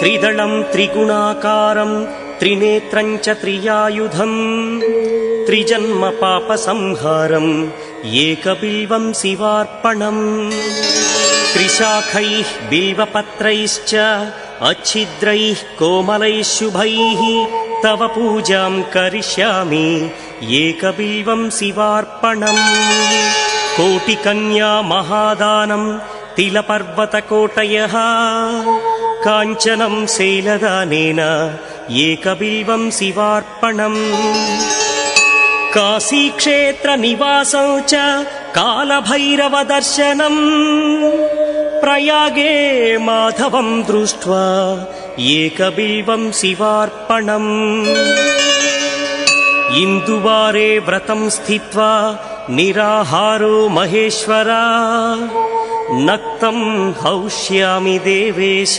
त्रिदळम् त्रिगुणाकारम् त्रिनेत्रम् च त्रियायुधम् त्रिजन्म पापसंहारम् एकबिल्वम् शिवार्पणम् त्रिशाखैः बिल्वपत्रैश्च अच्छिद्रैः कोमलैः शुभैः तव पूजाम् करिष्यामि एकबिल्वम् शिवार्पणम्। कोटिकन्या महादानम् तिलपर्वतकोटयः కాంచనం శైలదానేన ఏకబిల్వం శివార్పణం కాశీక్షేత్ర నివాసం చ కాలభైరవదర్శనం ప్రయాగే మాధవం దృష్ట్వా ఏకబిల్వం శివార్పణం ఇందువారే వ్రతం స్థిత్వా నిరాహారో మహేశ్వరా नक्तम् हौष्यामि देवेश